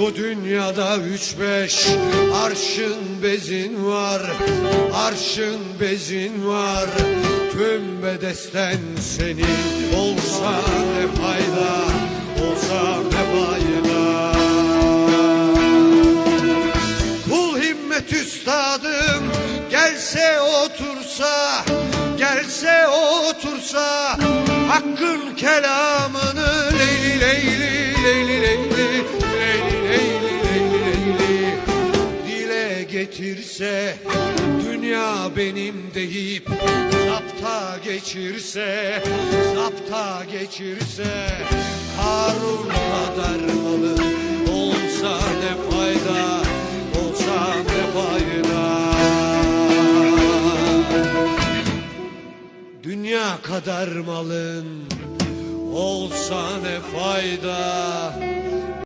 Şu dünyada üç beş arşın bezin var Arşın bezin var. Tüm bedesten senin Olsa ne fayda Olsa ne fayda. Kul himmet üstadım Gelse otursa Gelse otursa Hakkın kelamını getirse Dünya benim deyip Zapta geçirse Zapta geçirse Harun kadar malı Olsa ne fayda Olsa ne fayda? Dünya kadar malın olsa ne fayda